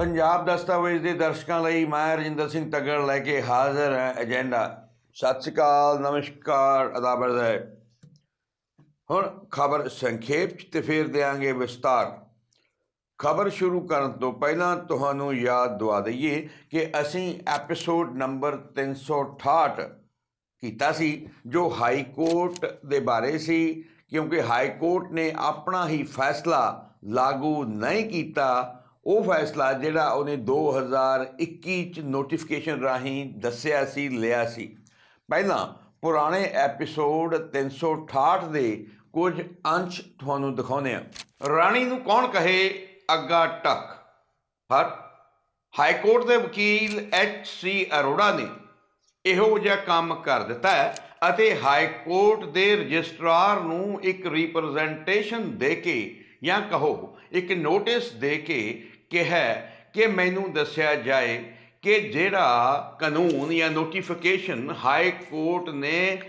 ਪੰਜਾਬ ਦਸਤਾਵੇਜ਼ ਦੇ ਦਰਸ਼ਕਾਂ ਲਈ ਮੈਂ ਰਜਿੰਦਰ ਸਿੰਘ ਤਗੜ ਲੈ ਕੇ ਹਾਜ਼ਰ ਹਾਂ। ਏਜੰਡਾ, ਸਤਿ ਸ਼੍ਰੀ ਅਕਾਲ, ਨਮਸਕਾਰ, ਅਦਾਬਰ ਹੈ ਹੁਣ ਖਬਰ ਸੰਖੇਪ 'ਚ ਤੇ ਫਿਰ ਦੇਾਂਗੇ ਵਿਸਤਾਰ। ਖਬਰ ਸ਼ੁਰੂ ਕਰਨ ਤੋਂ ਪਹਿਲਾਂ ਤੁਹਾਨੂੰ ਯਾਦ ਦਵਾ ਦਈਏ ਕਿ ਅਸੀਂ ਐਪੀਸੋਡ ਨੰਬਰ 368 ਕੀਤਾ ਸੀ, ਜੋ ਹਾਈ ਕੋਰਟ ਦੇ ਬਾਰੇ ਸੀ, ਕਿਉਂਕਿ ਹਾਈ ਕੋਰਟ ਨੇ ਆਪਣਾ ਹੀ ਫੈਸਲਾ ਲਾਗੂ ਨਹੀਂ ਕੀਤਾ ਉਹ ਫੈਸਲਾ ਜਿਹੜਾ ਉਹਨੇ 2021 ਚ ਨੋਟੀਫਿਕੇਸ਼ਨ ਰਾਹੀਂ ਦੱਸਿਆ ਸੀ, ਲਿਆ ਸੀ। ਪਹਿਲਾਂ ਪੁਰਾਣੇ ਐਪੀਸੋਡ 368 ਦੇ ਕੁਝ ਅੰਸ਼ ਤੁਹਾਨੂੰ ਦਿਖਾਉਂਦੇ ਆ ਰਾਣੀ ਨੂੰ ਕੌਣ ਕਹੇ? ਅੱਗਾ ਟੱਕ। ਪਰ ਹਾਈ ਕੋਰਟ ਦੇ ਵਕੀਲ ਐਚ ਸੀ ਅਰੋੜਾ ਨੇ ਇਹੋ ਜਿਹਾ ਕੰਮ ਕਰ ਦਿੱਤਾ ਹੈ ਅਤੇ ਹਾਈ ਕੋਰਟ ਦੇ ਰਜਿਸਟਰਾਰ ਨੂੰ ਇੱਕ ਰਿਪਰੈਜ਼ੈਂਟੇਸ਼ਨ ਦੇ ਕੇ ਜਾਂ ਕਹੋ, ਇੱਕ ਨੋਟਿਸ ਦੇ ਕੇ ਕਿਹਾ ਕਿ ਮੈਨੂੰ ਦੱਸਿਆ ਜਾਏ ਕਿ ਜਿਹੜਾ ਕਾਨੂੰਨ ਜਾਂ ਨੋਟੀਫਿਕੇਸ਼ਨ ਹਾਈ ਕੋਰਟ ਨੇ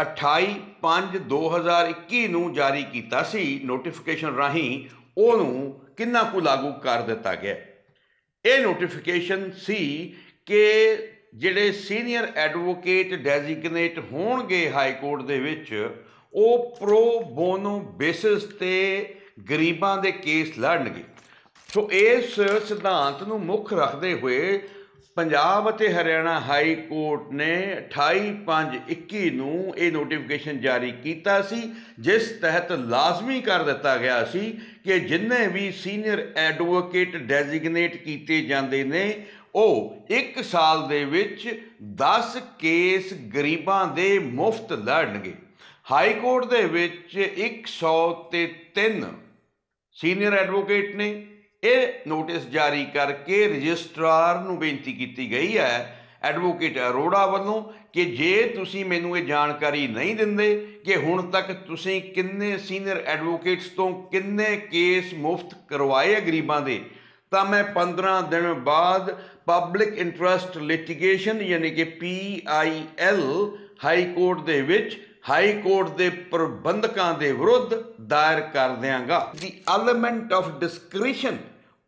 28/5/2021 ਨੂੰ ਜਾਰੀ ਕੀਤਾ ਸੀ ਨੋਟੀਫਿਕੇਸ਼ਨ ਰਾਹੀਂ, ਉਹਨੂੰ ਕਿੰਨਾ ਕੁ ਲਾਗੂ ਕਰ ਦਿੱਤਾ ਗਿਆ? ਇਹ ਨੋਟੀਫਿਕੇਸ਼ਨ ਸੀ ਕਿ ਜਿਹੜੇ ਸੀਨੀਅਰ ਐਡਵੋਕੇਟ ਡੈਜ਼ਿਗਨੇਟ ਹੋਣਗੇ ਹਾਈ ਕੋਰਟ ਦੇ ਵਿੱਚ, ਉਹ ਪ੍ਰੋ ਬੋਨੋ ਬੇਸਿਸ ਤੇ ਗਰੀਬਾਂ ਦੇ ਕੇਸ ਲੜਨਗੇ। ਸੋ ਇਸ ਸਿਧਾਂਤ ਨੂੰ ਮੁੱਖ ਰੱਖਦੇ ਹੋਏ ਪੰਜਾਬ ਅਤੇ ਹਰਿਆਣਾ ਹਾਈ ਕੋਰਟ ਨੇ 28/5/21 ਨੂੰ ਇਹ ਨੋਟੀਫਿਕੇਸ਼ਨ ਜਾਰੀ ਕੀਤਾ ਸੀ, ਜਿਸ ਤਹਿਤ ਲਾਜ਼ਮੀ ਕਰ ਦਿੱਤਾ ਗਿਆ ਸੀ ਕਿ ਜਿੰਨੇ ਵੀ ਸੀਨੀਅਰ ਐਡਵੋਕੇਟ ਡੈਜ਼ਿਗਨੇਟ ਕੀਤੇ ਜਾਂਦੇ ਨੇ, ਉਹ 1 ਸਾਲ ਦੇ ਵਿੱਚ 10 ਕੇਸ ਗਰੀਬਾਂ ਦੇ ਮੁਫਤ ਲੜਨਗੇ। ਹਾਈ ਕੋਰਟ ਦੇ ਵਿੱਚ 103 ਸੀਨੀਅਰ ਐਡਵੋਕੇਟ ਨੇ ਇਹ ਨੋਟਿਸ ਜਾਰੀ ਕਰਕੇ ਰਜਿਸਟਰਾਰ ਨੂੰ ਬੇਨਤੀ ਕੀਤੀ ਗਈ ਹੈ, ਐਡਵੋਕੇਟ ਅਰੋੜਾ ਵੱਲੋਂ, ਕਿ ਜੇ ਤੁਸੀਂ ਮੈਨੂੰ ਇਹ ਜਾਣਕਾਰੀ ਨਹੀਂ ਦਿੰਦੇ ਕਿ ਹੁਣ ਤੱਕ ਤੁਸੀਂ ਕਿੰਨੇ ਸੀਨੀਅਰ ਐਡਵੋਕੇਟਸ ਤੋਂ ਕਿੰਨੇ ਕੇਸ ਮੁਫਤ ਕਰਵਾਏ ਗਰੀਬਾਂ ਦੇ, ਤਾਂ ਮੈਂ 15 ਦਿਨ ਬਾਅਦ ਪਬਲਿਕ ਇੰਟਰਸਟ ਲਿਟੀਗੇਸ਼ਨ ਯਾਨੀ ਕਿ PIL ਹਾਈ ਕੋਰਟ ਦੇ ਵਿੱਚ, ਹਾਈ ਕੋਰਟ ਦੇ ਪ੍ਰਬੰਧਕਾਂ ਦੇ ਵਿਰੁੱਧ ਦਾਇਰ ਕਰ ਦਿਆਂਗਾ। ਦੀ ਐਲੀਮੈਂਟ ਆਫ ਡਿਸਕ੍ਰਿਸ਼ਨ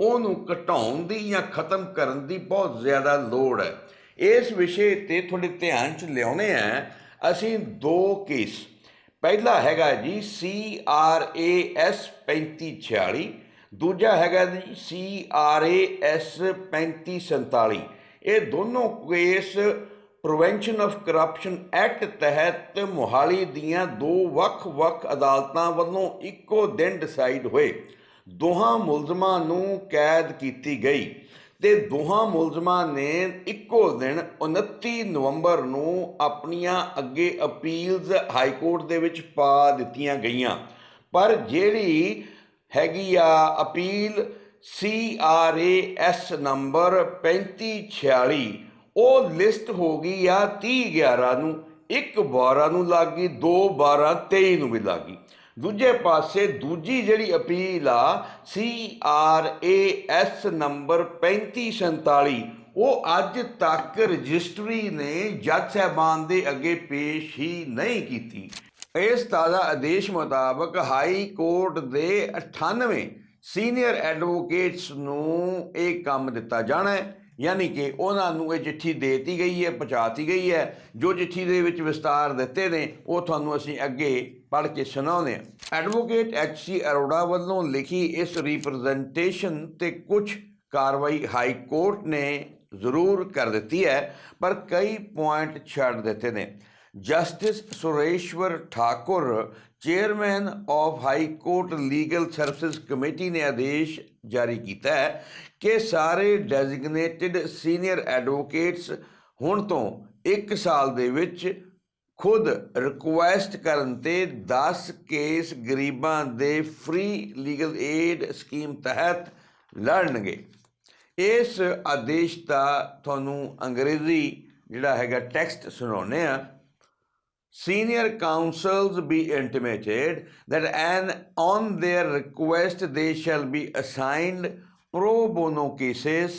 ਉਹਨੂੰ ਘਟਾਉਣ ਦੀ ਜਾਂ ਖਤਮ ਕਰਨ ਦੀ ਬਹੁਤ ਜ਼ਿਆਦਾ ਲੋੜ ਹੈ। ਇਸ ਵਿਸ਼ੇ ਤੇ ਤੁਹਾਡੇ ਧਿਆਨ ਚ ਲਿਆਉਨੇ ਆ, ਅਸੀਂ ਦੋ ਕੇਸ ਪਹਿਲਾ ਹੈਗਾ ਜੀ CRAS 3546 ਦੂਜਾ ਹੈਗਾ ਜੀ CRAS 3547 ਇਹ ਦੋਨੋਂ case prevention of corruption act ਤਹਿਤ ਮੋਹਾਲੀ ਦੀਆਂ ਦੋ ਵੱਖ-ਵੱਖ ਅਦਾਲਤਾਂ ਵੱਲੋਂ ਇੱਕੋ ਦਿਨ ਡਿਸਾਈਡ ਹੋਏ। ਦੋਹਾਂ ਮੁਲਜ਼ਮਾਂ ਨੂੰ ਕੈਦ ਕੀਤੀ ਗਈ ਤੇ ਦੋਹਾਂ ਮੁਲਜ਼ਮਾਂ ਨੇ ਇੱਕੋ ਦਿਨ 29 ਨਵੰਬਰ ਨੂੰ ਆਪਣੀਆਂ ਅੱਗੇ ਅਪੀਲਸ ਹਾਈ ਕੋਰਟ ਦੇ ਵਿੱਚ ਪਾ ਦਿੱਤੀਆਂ ਗਈਆਂ। ਪਰ ਜਿਹੜੀ ਹੈਗੀ ਆ ਅਪੀਲ CRAS ਨੰਬਰ 3546 ਉਹ ਲਿਸਟ ਹੋ ਗਈ ਆ 30 11 ਨੂੰ 1 12 ਨੂੰ ਲੱਗੀ 2 12 23 ਨੂੰ ਵੀ ਲੱਗੀ ਦੂਜੇ ਪਾਸੇ ਦੂਜੀ ਜਿਹੜੀ ਅਪੀਲ ਆ C R A CRAS number 3547 ਉਹ ਅੱਜ ਤੱਕ ਰਜਿਸਟਰੀ ਨੇ ਜੱਜ ਸਾਹਿਬਾਨ ਦੇ ਅੱਗੇ ਪੇਸ਼ ਹੀ ਨਹੀਂ ਕੀਤੀ। ਇਸ ਤਾਜ਼ਾ ਆਦੇਸ਼ ਮੁਤਾਬਕ ਹਾਈ ਕੋਰਟ ਦੇ 98 ਸੀਨੀਅਰ ਐਡਵੋਕੇਟਸ ਨੂੰ ਇਹ ਕੰਮ ਦਿੱਤਾ ਜਾਣਾ ਹੈ। ਯਾਨੀ ਕਿ ਉਹਨਾਂ ਨੂੰ ਇਹ ਚਿੱਠੀ ਦੇਤੀ ਗਈ ਹੈ, ਪਹੁੰਚਾਤੀ ਗਈ ਹੈ। ਜੋ ਚਿੱਠੀ ਦੇ ਵਿੱਚ ਵਿਸਤਾਰ ਦਿੱਤੇ ਨੇ, ਉਹ ਤੁਹਾਨੂੰ ਅਸੀਂ ਅੱਗੇ ਪੜ੍ਹ ਕੇ ਸੁਣਾਉਂਦੇ ਹਾਂ। ਐਡਵੋਕੇਟ ਐਚ ਸੀ ਅਰੋੜਾ ਵੱਲੋਂ ਲਿਖੀ ਇਸ ਰਿਪਰੈਜ਼ੈਂਟੇਸ਼ਨ ਤੇ ਕੁਝ ਕਾਰਵਾਈ ਹਾਈ ਕੋਰਟ ਨੇ ਜ਼ਰੂਰ ਕਰ ਦਿੱਤੀ ਹੈ, ਪਰ ਕਈ ਪੁਆਇੰਟ ਛੱਡ ਦਿੱਤੇ ਨੇ। Justice Sureshwar Thakur chairman of high court legal service committee ਨੇ ਆਦੇਸ਼ ਜਾਰੀ ਕੀਤਾ ਹੈ ਕਿ ਸਾਰੇ ਡੈਜ਼ਿਗਨੇਟਿਡ ਸੀਨੀਅਰ ਐਡਵੋਕੇਟਸ ਹੁਣ ਤੋਂ 1 ਸਾਲ ਦੇ ਵਿੱਚ ਖੁਦ ਰਿਕੁਐਸਟ ਕਰਨ ਤੇ 10 ਕੇਸ ਗਰੀਬਾਂ ਦੇ ਫ੍ਰੀ ਲੀਗਲ ਏਡ ਸਕੀਮ ਤਹਿਤ ਲੜਨਗੇ। ਇਸ ਆਦੇਸ਼ ਦਾ ਤੁਹਾਨੂੰ ਅੰਗਰੇਜ਼ੀ ਜਿਹੜਾ ਹੈਗਾ ਟੈਕਸਟ ਸੁਣਾਉਣੇ ਆ senior counsels be intimated that an on their request they shall be assigned pro bono cases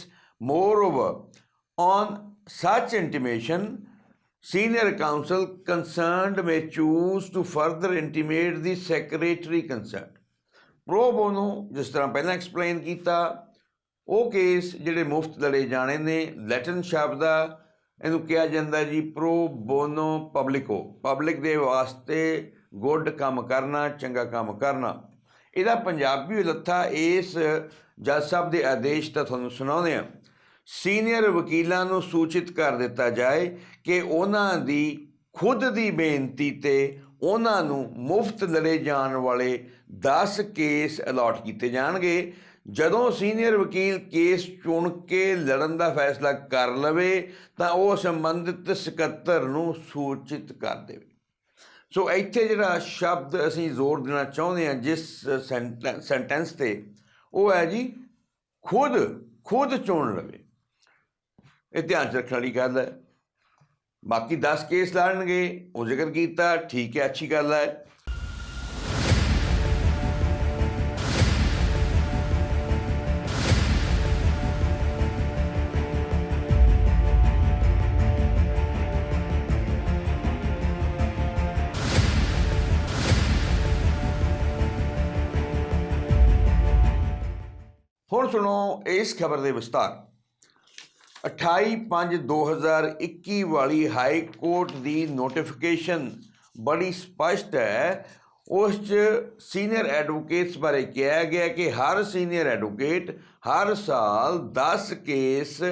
moreover on such intimation senior counsel concerned may choose to further intimate the secretary concerned pro bono ਜਿਸ ਤਰ੍ਹਾਂ ਪਹਿਲਾਂ explain ਕੀਤਾ ਉਹ case ਜਿਹੜੇ ਮੁਫਤ ਲੜੇ ਜਾਣੇ ਨੇ ਲੈਟਿਨ ਸ਼ਬਦ ਆ ਇਹਨੂੰ ਕਿਹਾ ਜਾਂਦਾ ਜੀ ਪ੍ਰੋ ਬੋਨੋ ਪਬਲਿਕੋ ਪਬਲਿਕ ਦੇ ਵਾਸਤੇ ਗੁੱਡ ਕੰਮ ਕਰਨਾ, ਚੰਗਾ ਕੰਮ ਕਰਨਾ। ਇਹਦਾ ਪੰਜਾਬੀ ਲੱਥਾ ਇਸ ਜੱਜ ਸਾਹਿਬ ਦੇ ਆਦੇਸ਼ ਤਾਂ ਤੁਹਾਨੂੰ ਸੁਣਾਉਂਦੇ ਆ ਸੀਨੀਅਰ ਵਕੀਲਾਂ ਨੂੰ ਸੂਚਿਤ ਕਰ ਦਿੱਤਾ ਜਾਏ ਕਿ ਉਹਨਾਂ ਦੀ ਖੁਦ ਦੀ ਬੇਨਤੀ ਤੇ ਉਹਨਾਂ ਨੂੰ ਮੁਫਤ ਲੜੇ ਜਾਣ ਵਾਲੇ 10 ਕੇਸ ਅਲਾਟ ਕੀਤੇ ਜਾਣਗੇ। ਜਦੋਂ ਸੀਨੀਅਰ ਵਕੀਲ ਕੇਸ ਚੁਣ ਕੇ ਲੜਨ ਦਾ ਫੈਸਲਾ ਕਰ ਲਵੇ, ਤਾਂ ਉਹ ਸੰਬੰਧਿਤ ਸਕੱਤਰ ਨੂੰ ਸੂਚਿਤ ਕਰ ਦੇਵੇ। ਸੋ ਇੱਥੇ ਜਿਹੜਾ ਸ਼ਬਦ ਅਸੀਂ ਜ਼ੋਰ ਦੇਣਾ ਚਾਹੁੰਦੇ ਹਾਂ, ਜਿਸ ਸੈਂਟੈਂਸ ਤੇ, ਉਹ ਹੈ ਜੀ, ਖੁਦ ਖੁਦ ਚੁਣ ਲਵੇ। ਇਹ ਧਿਆਨ 'ਚ ਰੱਖਣ ਵਾਲੀ ਗੱਲ ਹੈ। ਬਾਕੀ 10 ਕੇਸ ਲੜਨਗੇ, ਉਹ ਜ਼ਿਕਰ ਕੀਤਾ, ਠੀਕ ਹੈ, ਅੱਛੀ ਗੱਲ ਹੈ। ਸੁਣੋ ਇਸ ਖਬਰ ਦੇ ਵਿਸਤਾਰ। 28/5/2021 ਵਾਲੀ ਹਾਈ ਕੋਰਟ ਦੀ ਨੋਟੀਫਿਕੇਸ਼ਨ ਬੜੀ ਸਪਸ਼ਟ ਹੈ। ਉਸ 'ਚ ਸੀਨੀਅਰ ਐਡਵੋਕੇਟਸ ਬਾਰੇ ਕਿਹਾ ਗਿਆ ਕਿ ਹਰ ਸੀਨੀਅਰ ਐਡਵੋਕੇਟ ਹਰ ਸਾਲ 10 ਕੇਸ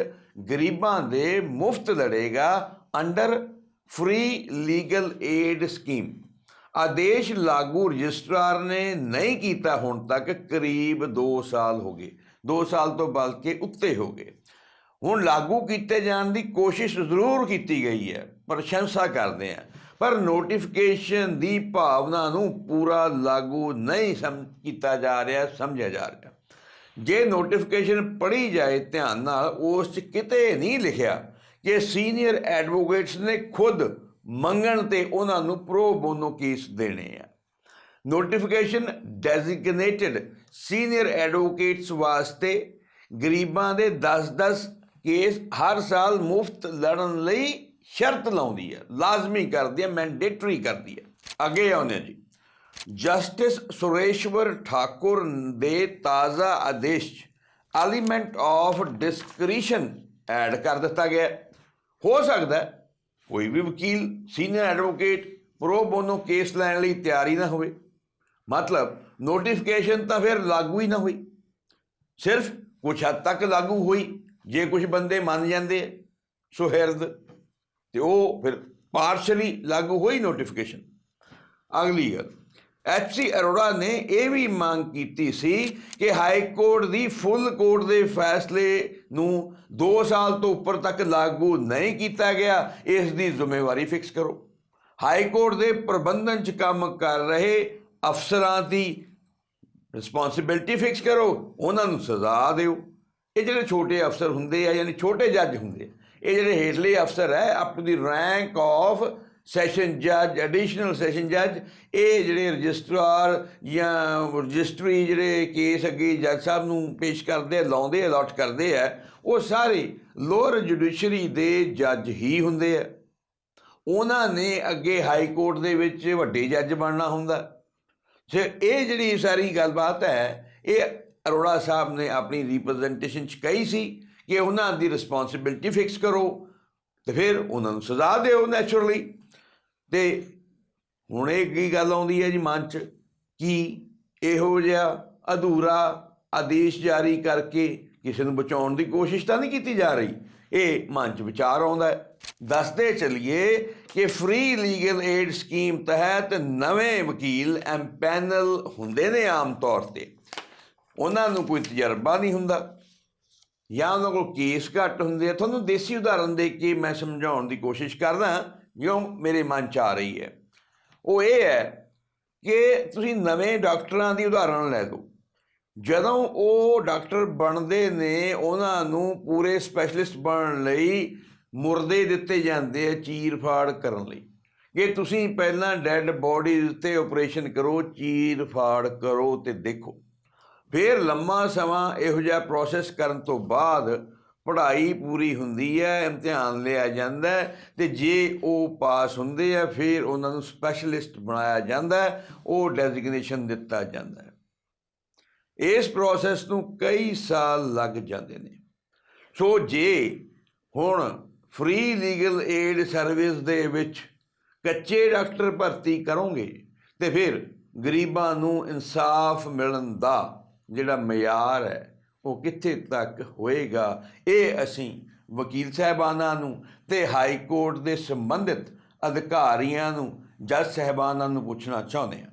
ਗਰੀਬਾਂ ਦੇ ਮੁਫਤ ਲੜੇਗਾ under free legal aid scheme. ਆਦੇਸ਼ ਲਾਗੂ ਰਜਿਸਟਰਾਰ ਨੇ ਨਹੀਂ ਕੀਤਾ ਹੁਣ ਤੱਕ, ਕਰੀਬ 2 ਸਾਲ ਹੋ ਗਏ। 2 ਸਾਲ ਤੋਂ ਬਲਕਿ ਉੱਤੇ ਹੋ ਗਏ। ਹੁਣ ਲਾਗੂ ਕੀਤੇ ਜਾਣ ਦੀ ਕੋਸ਼ਿਸ਼ ਜ਼ਰੂਰ ਕੀਤੀ ਗਈ ਹੈ, ਪ੍ਰਸ਼ੰਸਾ ਕਰਦੇ ਹਾਂ। ਪਰ ਨੋਟੀਫਿਕੇਸ਼ਨ ਦੀ ਭਾਵਨਾ ਨੂੰ ਪੂਰਾ ਲਾਗੂ ਨਹੀਂ ਸਮ, ਕੀਤਾ ਜਾ ਰਿਹਾ, ਸਮਝਿਆ ਜਾ ਰਿਹਾ। ਜੇ ਨੋਟੀਫਿਕੇਸ਼ਨ ਪੜ੍ਹੀ ਜਾਏ ਧਿਆਨ ਨਾਲ, ਉਸ 'ਚ ਕਿਤੇ ਨਹੀਂ ਲਿਖਿਆ ਕਿ ਸੀਨੀਅਰ ਐਡਵੋਕੇਟਸ ਨੇ ਖੁਦ ਮੰਗਣ ਤੇ ਉਹਨਾਂ ਨੂੰ ਪ੍ਰੋ ਬੋਨੋ ਕੇਸ ਦੇਣੇ ਆ। ਨੋਟੀਫਿਕੇਸ਼ਨ ਡੈਜ਼ਿਗਨੇਟਿਡ ਸੀਨੀਅਰ ਐਡਵੋਕੇਟਸ ਵਾਸਤੇ ਗਰੀਬਾਂ ਦੇ 10-10 ਕੇਸ ਹਰ ਸਾਲ ਮੁਫਤ ਲੜਨ ਲਈ ਸ਼ਰਤ ਲਾਉਂਦੀ ਹੈ ਲਾਜ਼ਮੀ ਕਰਦੀ ਹੈ ਮੈਂਡੇਟਰੀ ਕਰਦੀ ਹੈ ਅੱਗੇ ਆਉਂਦੇ ਹਾਂ ਜੀ। ਜਸਟਿਸ ਸੁਰੇਸ਼ਵਰ ਠਾਕੁਰ ਦੇ ਤਾਜ਼ਾ ਆਦੇਸ਼ ਐਲੀਮੈਂਟ ਆਫ ਡਿਸਕ੍ਰੀਸ਼ਨ ਐਡ ਕਰ ਦਿੱਤਾ ਗਿਆ। ਹੋ ਸਕਦਾ ਹੈ ਕੋਈ ਵੀ ਵਕੀਲ senior advocate pro bono case ਲੈਣ ਲਈ ਤਿਆਰੀ ਨਾ ਹੋਵੇ। ਮਤਲਬ ਨੋਟੀਫਿਕੇਸ਼ਨ ਤਾਂ ਫਿਰ ਲਾਗੂ ਹੀ ਨਾ ਹੋਈ। ਸਿਰਫ ਕੁਝ ਹੱਦ ਤੱਕ ਲਾਗੂ ਹੋਈ, ਜੇ ਕੁਝ ਬੰਦੇ ਮੰਨ ਜਾਂਦੇ ਸੁਹਿਰਦ, ਤੇ ਉਹ ਫਿਰ ਪਾਰਸ਼ਲੀ ਲਾਗੂ ਹੋਈ ਨੋਟੀਫਿਕੇਸ਼ਨ ਅਗਲੀ ਗੱਲ। ਐਚਸੀ ਅਰੋੜਾ ਨੇ ਇਹ ਵੀ ਮੰਗ ਕੀਤੀ ਸੀ ਕਿ ਹਾਈ ਕੋਰਟ ਦੀ ਫੁੱਲ ਕੋਰਟ ਦੇ ਫੈਸਲੇ ਨੂੰ 2 ਸਾਲ ਤੋਂ ਉੱਪਰ ਤੱਕ ਲਾਗੂ ਨਹੀਂ ਕੀਤਾ ਗਿਆ। ਇਸ ਦੀ ਜ਼ਿੰਮੇਵਾਰੀ ਫਿਕਸ ਕਰੋ। ਹਾਈ ਕੋਰਟ ਦੇ ਪ੍ਰਬੰਧਨ 'ਚ ਕੰਮ ਕਰ ਰਹੇ ਅਫਸਰਾਂ ਦੀ ਰਿਸਪੌਂਸਿਬਿਲਟੀ ਫਿਕਸ ਕਰੋ। ਉਹਨਾਂ ਨੂੰ ਸਜ਼ਾ ਦਿਓ। ਇਹ ਜਿਹੜੇ ਛੋਟੇ ਅਫਸਰ ਹੁੰਦੇ ਆ, ਯਾਨੀ ਛੋਟੇ ਜੱਜ ਹੁੰਦੇ ਆ, ਇਹ ਜਿਹੜੇ ਹੇਠਲੇ ਅਫਸਰ ਹੈ up to the rank of session ਜੱਜ ਐਡੀਸ਼ਨਲ ਸੈਸ਼ਨ ਜੱਜ ਇਹ ਜਿਹੜੇ ਰਜਿਸਟਰਾਰ ਜਾਂ ਰਜਿਸਟਰੀ ਜਿਹੜੇ ਕੇਸ ਅੱਗੇ ਜੱਜ ਸਾਹਿਬ ਨੂੰ ਪੇਸ਼ ਕਰਦੇ ਲਾਉਂਦੇ ਅਲਾਟ ਕਰਦੇ ਆ, ਉਹ ਸਾਰੇ ਲੋਅਰ ਜੁਡੀਸ਼ਰੀ ਦੇ ਜੱਜ ਹੀ ਹੁੰਦੇ ਆ। ਉਹਨਾਂ ਨੇ ਅੱਗੇ ਹਾਈ ਕੋਰਟ ਦੇ ਵਿੱਚ ਵੱਡੇ ਜੱਜ ਬਣਨਾ ਹੁੰਦਾ। ਸੋ ਇਹ ਜਿਹੜੀ ਸਾਰੀ ਗੱਲਬਾਤ ਹੈ, ਇਹ ਅਰੋੜਾ ਸਾਹਿਬ ਨੇ ਆਪਣੀ ਰਿਪਰੈਜ਼ੈਂਟੇਸ਼ਨ ਚ ਕਹੀ ਸੀ ਕਿ ਉਹਨਾਂ ਦੀ ਰਿਸਪੌਂਸਿਬਿਲਟੀ ਫਿਕਸ ਕਰੋ ਤੇ ਫਿਰ ਉਹਨਾਂ ਨੂੰ ਸਜ਼ਾ ਦਿਓ ਨੈਚੁਰਲੀ ਤੇ ਹੁਣ ਇਹ ਕੀ ਗੱਲ ਆਉਂਦੀ ਹੈ ਜੀ ਮਨ ਚ? ਕਿ ਇਹੋ ਜਿਹਾ ਅਧੂਰਾ ਆਦੇਸ਼ ਜਾਰੀ ਕਰਕੇ ਕਿਸੇ ਨੂੰ ਬਚਾਉਣ ਦੀ ਕੋਸ਼ਿਸ਼ ਤਾਂ ਨਹੀਂ ਕੀਤੀ ਜਾ ਰਹੀ? ਇਹ ਮਨ ਚ ਵਿਚਾਰ ਆਉਂਦਾ ਹੈ। ਦੱਸਦੇ ਚੱਲੀਏ ਕਿ ਫ੍ਰੀ ਲੀਗਲ ਏਡ ਸਕੀਮ ਤਹਿਤ ਨਵੇਂ ਵਕੀਲ ਐਮਪੈਨਲ ਹੁੰਦੇ ਨੇ ਆਮ ਤੌਰ ਤੇ। ਉਹਨਾਂ ਨੂੰ ਕੋਈ ਤਜਰਬਾ ਨਹੀਂ ਹੁੰਦਾ। ਜਾਂ ਉਹਨਾਂ ਕੋਲ ਕੇਸ ਘੱਟ ਹੁੰਦੇ ਆ। ਤੁਹਾਨੂੰ ਦੇਸੀ ਉਦਾਹਰਨ ਦੇ ਕੇ ਮੈਂ ਸਮਝਾਉਣ ਦੀ ਕੋਸ਼ਿਸ਼ ਕਰਦਾ। ਜਿਉਂ ਮੇਰੇ ਮਨ ਚ ਆ ਰਹੀ ਹੈ। ਉਹ ਇਹ ਹੈ ਕਿ ਤੁਸੀਂ ਨਵੇਂ ਡਾਕਟਰਾਂ ਦੀ ਉਦਾਹਰਨ ਲੈ ਲਓ। ਜਦੋਂ ਉਹ ਡਾਕਟਰ ਬਣਦੇ ਨੇ, ਉਹਨਾਂ ਨੂੰ ਪੂਰੇ ਸਪੈਸ਼ਲਿਸਟ ਬਣਨ ਲਈ ਮੁਰਦੇ ਦਿੱਤੇ ਜਾਂਦੇ ਆ ਚੀਰ ਫਾੜ ਕਰਨ ਲਈ। ਕਿ ਤੁਸੀਂ ਪਹਿਲਾਂ ਡੈੱਡ ਬੋਡੀ ਉੱਤੇ ਆਪਰੇਸ਼ਨ ਕਰੋ, ਚੀਰ ਫਾੜ ਕਰੋ ਤੇ ਦੇਖੋ। ਫਿਰ ਲੰਮਾ ਸਮਾਂ ਇਹੋ ਜਿਹਾ ਪ੍ਰੋਸੈਸ ਕਰਨ ਤੋਂ ਬਾਅਦ ਪੜ੍ਹਾਈ ਪੂਰੀ ਹੁੰਦੀ ਹੈ ਇਮਤਿਹਾਨ ਲਿਆ ਜਾਂਦਾ ਹੈ ਤੇ ਜੇ ਉਹ ਪਾਸ ਹੁੰਦੇ ਆ, ਫਿਰ ਉਹਨਾਂ ਨੂੰ ਸਪੈਸ਼ਲਿਸਟ ਬਣਾਇਆ ਜਾਂਦਾ ਉਹ ਡੈਜ਼ਿਗਨੇਸ਼ਨ ਦਿੱਤਾ ਜਾਂਦਾ ਇਸ ਪ੍ਰੋਸੈਸ ਨੂੰ ਕਈ ਸਾਲ ਲੱਗ ਜਾਂਦੇ ਨੇ। ਸੋ ਜੇ ਹੁਣ ਫ੍ਰੀ ਲੀਗਲ ਏਡ ਸਰਵਿਸ ਦੇ ਵਿੱਚ ਕੱਚੇ ਡਾਕਟਰ ਭਰਤੀ ਕਰੋਗੇ ਤੇ ਫਿਰ ਗਰੀਬਾਂ ਨੂੰ ਇਨਸਾਫ ਮਿਲਣ ਦਾ ਜਿਹੜਾ ਮਿਆਰ ਹੈ ਉਹ ਕਿੱਥੇ ਤੱਕ ਹੋਏਗਾ? ਇਹ ਅਸੀਂ ਵਕੀਲ ਸਾਹਿਬਾਨਾਂ ਨੂੰ ਤੇ ਹਾਈ ਕੋਰਟ ਦੇ ਸੰਬੰਧਿਤ ਅਧਿਕਾਰੀਆਂ ਨੂੰ, ਜੱਜ ਸਾਹਿਬਾਨਾਂ ਨੂੰ ਪੁੱਛਣਾ ਚਾਹੁੰਦੇ ਹਾਂ।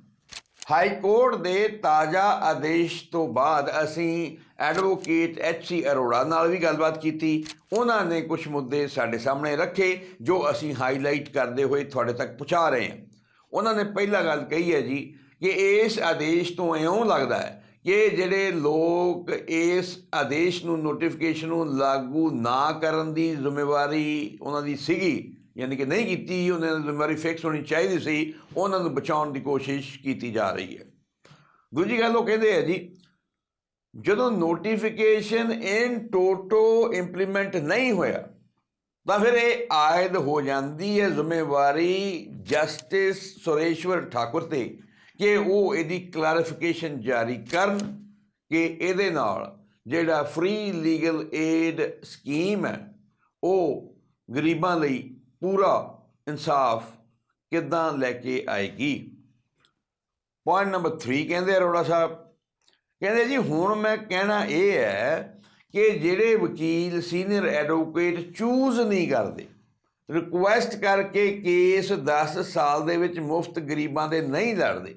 ਹਾਈ ਕੋਰਟ ਦੇ ਤਾਜ਼ਾ ਆਦੇਸ਼ ਤੋਂ ਬਾਅਦ ਅਸੀਂ ਐਡਵੋਕੇਟ ਐਚ ਸੀ ਅਰੋੜਾ ਨਾਲ ਵੀ ਗੱਲਬਾਤ ਕੀਤੀ। ਉਹਨਾਂ ਨੇ ਕੁਝ ਮੁੱਦੇ ਸਾਡੇ ਸਾਹਮਣੇ ਰੱਖੇ, ਜੋ ਅਸੀਂ ਹਾਈਲਾਈਟ ਕਰਦੇ ਹੋਏ ਤੁਹਾਡੇ ਤੱਕ ਪਹੁੰਚਾ ਰਹੇ ਹਾਂ। ਉਹਨਾਂ ਨੇ ਪਹਿਲਾ ਗੱਲ ਕਹੀ ਹੈ ਜੀ ਕਿ ਇਸ ਆਦੇਸ਼ ਤੋਂ ਇਉਂ ਲੱਗਦਾ ਹੈ ਕਿ ਜਿਹੜੇ ਲੋਕ ਇਸ ਆਦੇਸ਼ ਨੂੰ ਨੋਟੀਫਿਕੇਸ਼ਨ ਨੂੰ ਲਾਗੂ ਨਾ ਕਰਨ ਦੀ ਜ਼ਿੰਮੇਵਾਰੀ ਉਹਨਾਂ ਦੀ ਸੀਗੀ, ਯਾਨੀ ਕਿ ਨਹੀਂ ਕੀਤੀ, ਉਹਨਾਂ ਦੀ ਜ਼ਿੰਮੇਵਾਰੀ ਫਿਕਸ ਹੋਣੀ ਚਾਹੀਦੀ ਸੀ, ਉਹਨਾਂ ਨੂੰ ਬਚਾਉਣ ਦੀ ਕੋਸ਼ਿਸ਼ ਕੀਤੀ ਜਾ ਰਹੀ ਹੈ। ਦੂਜੀ ਗੱਲ ਉਹ ਕਹਿੰਦੇ ਆ ਜੀ, ਜਦੋਂ ਨੋਟੀਫਿਕੇਸ਼ਨ ਇਨ ਟੋਟੋ ਇੰਪਲੀਮੈਂਟ ਨਹੀਂ ਹੋਇਆ, ਤਾਂ ਫਿਰ ਇਹ ਆਇਦ ਹੋ ਜਾਂਦੀ ਹੈ ਜ਼ਿੰਮੇਵਾਰੀ ਜਸਟਿਸ ਸੁਰੇਸ਼ਵਰ ਠਾਕੁਰ ਤੇ। ਕਿ ਉਹ ਇਹਦੀ ਕਲੈਰੀਫਿਕੇਸ਼ਨ ਜਾਰੀ ਕਰਨ ਕਿ ਇਹਦੇ ਨਾਲ ਜਿਹੜਾ ਫ੍ਰੀ ਲੀਗਲ ਏਡ ਸਕੀਮ ਹੈ, ਉਹ ਗਰੀਬਾਂ ਲਈ ਪੂਰਾ ਇਨਸਾਫ ਕਿੱਦਾਂ ਲੈ ਕੇ ਆਏਗੀ? ਪੁਆਇੰਟ ਨੰਬਰ 3 ਕਹਿੰਦੇ ਅਰੋੜਾ ਸਾਹਿਬ। ਕਹਿੰਦੇ ਜੀ, ਹੁਣ ਮੈਂ ਕਹਿਣਾ ਇਹ ਹੈ ਕਿ ਜਿਹੜੇ ਵਕੀਲ ਸੀਨੀਅਰ ਐਡਵੋਕੇਟ ਚੂਜ਼ ਨਹੀਂ ਕਰਦੇ ਰਿਕੁਐਸਟ ਕਰਕੇ ਕੇਸ 10 ਸਾਲ ਦੇ ਵਿੱਚ ਮੁਫਤ ਗਰੀਬਾਂ ਦੇ ਨਹੀਂ ਲੜਦੇ।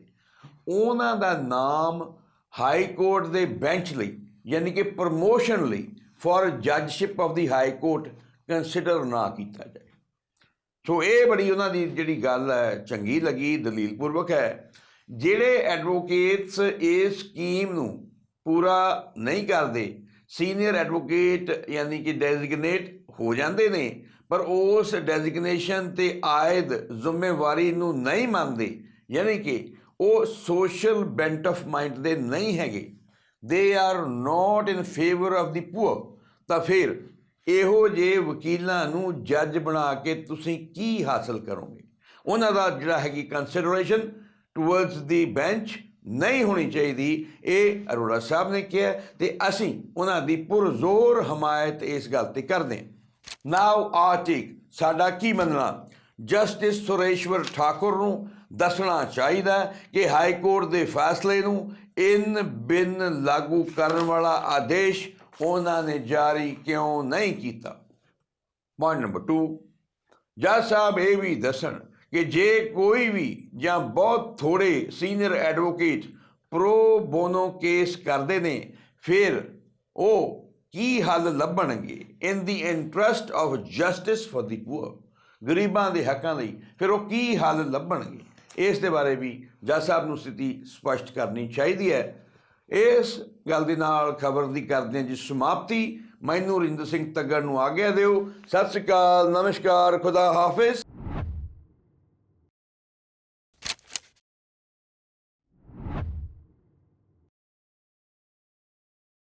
ਉਹਨਾਂ ਦਾ ਨਾਮ ਹਾਈ ਕੋਰਟ ਦੇ ਬੈਂਚ ਲਈ, ਯਾਨੀ ਕਿ ਪ੍ਰਮੋਸ਼ਨ ਲਈ for judgeship of the high court consider ਨਾ ਕੀਤਾ ਜਾਏ। ਸੋ ਇਹ ਬੜੀ ਉਹਨਾਂ ਦੀ ਜਿਹੜੀ ਗੱਲ ਹੈ, ਚੰਗੀ ਲੱਗੀ ਦਲੀਲ ਪੂਰਵਕ ਹੈ। ਜਿਹੜੇ ਐਡਵੋਕੇਟਸ ਇਸ ਸਕੀਮ ਨੂੰ ਪੂਰਾ ਨਹੀਂ ਕਰਦੇ ਸੀਨੀਅਰ ਐਡਵੋਕੇਟ ਯਾਨੀ ਕਿ ਡੈਜ਼ਿਗਨੇਟ ਹੋ ਜਾਂਦੇ ਨੇ ਪਰ ਉਸ ਡੈਜ਼ਿਗਨੇਸ਼ਨ ਤੇ ਆਇਦ ਜ਼ਿੰਮੇਵਾਰੀ ਨੂੰ ਨਹੀਂ ਮੰਨਦੇ, ਯਾਨੀ ਕਿ ਉਹ ਸੋਸ਼ਲ ਬੈਂਟ ਆਫ ਮਾਈਂਡ ਦੇ ਨਹੀਂ ਹੈਗੇ। They are not in favour of the poor ਤਾਂ ਫਿਰ ਇਹੋ ਜੇ ਵਕੀਲਾਂ ਨੂੰ ਜੱਜ ਬਣਾ ਕੇ ਤੁਸੀਂ ਕੀ ਹਾਸਲ ਕਰੋਗੇ? ਉਹਨਾਂ ਦਾ ਜਿਹੜਾ ਹੈਗੀ ਕੰਸੀਡਰੇਸ਼ਨ ਟੁਵਰਡਸ ਦੀ ਬੈਂਚ ਨਹੀਂ ਹੋਣੀ ਚਾਹੀਦੀ। ਇਹ ਅਰੋੜਾ ਸਾਹਿਬ ਨੇ ਕਿਹਾ ਤੇ ਅਸੀਂ ਉਹਨਾਂ ਦੀ ਪੁਰਜ਼ੋਰ ਹਮਾਇਤ ਇਸ ਗੱਲ ਤੇ ਕਰਦੇ ਹਾਂ। ਨਾਓ ਆਰਟਿਕ ਸਾਡਾ ਕੀ ਮੰਨਣਾ? ਜਸਟਿਸ ਸੁਰੇਸ਼ਵਰ ਠਾਕੁਰ ਨੂੰ ਦੱਸਣਾ ਚਾਹੀਦਾ ਕਿ ਹਾਈ ਕੋਰਟ ਦੇ ਫੈਸਲੇ ਨੂੰ ਇਨ ਬਿਨ ਲਾਗੂ ਕਰਨ ਵਾਲਾ ਆਦੇਸ਼ ਉਹਨਾਂ ਨੇ ਜਾਰੀ ਕਿਉਂ ਨਹੀਂ ਕੀਤਾ? ਪੁਆਇੰਟ ਨੰਬਰ 2 ਜੱਜ ਸਾਹਿਬ ਇਹ ਵੀ ਦੱਸਣ ਕਿ ਜੇ ਕੋਈ ਵੀ ਜਾਂ ਬਹੁਤ ਥੋੜੇ senior advocate pro bono case ਕਰਦੇ ਨੇ, ਫਿਰ ਉਹ ਕੀ ਹੱਲ ਲੱਭਣਗੇ? In the interest of justice for the poor ਗਰੀਬਾਂ ਦੇ ਹੱਕਾਂ ਲਈ ਫਿਰ ਉਹ ਕੀ ਹੱਲ ਲੱਭਣਗੇ? ਇਸ ਦੇ ਬਾਰੇ ਵੀ ਜੱਜ ਸਾਹਿਬ ਨੂੰ ਸਥਿਤੀ ਸਪਸ਼ਟ ਕਰਨੀ ਚਾਹੀਦੀ ਹੈ। ਇਸ ਗੱਲ ਦੇ ਨਾਲ ਖਬਰ ਦੀ ਕਰਦੇ ਹਾਂ ਜੀ ਸਮਾਪਤੀ। ਮੈਨੂੰ ਰਿੰਦਰ ਸਿੰਘ ਤੱਗੜ ਨੂੰ ਆਗਿਆ ਦਿਓ। ਸਤਿ ਸ਼੍ਰੀ ਅਕਾਲ, ਨਮਸਕਾਰ, ਖੁਦਾ ਹਾਫਿਜ਼।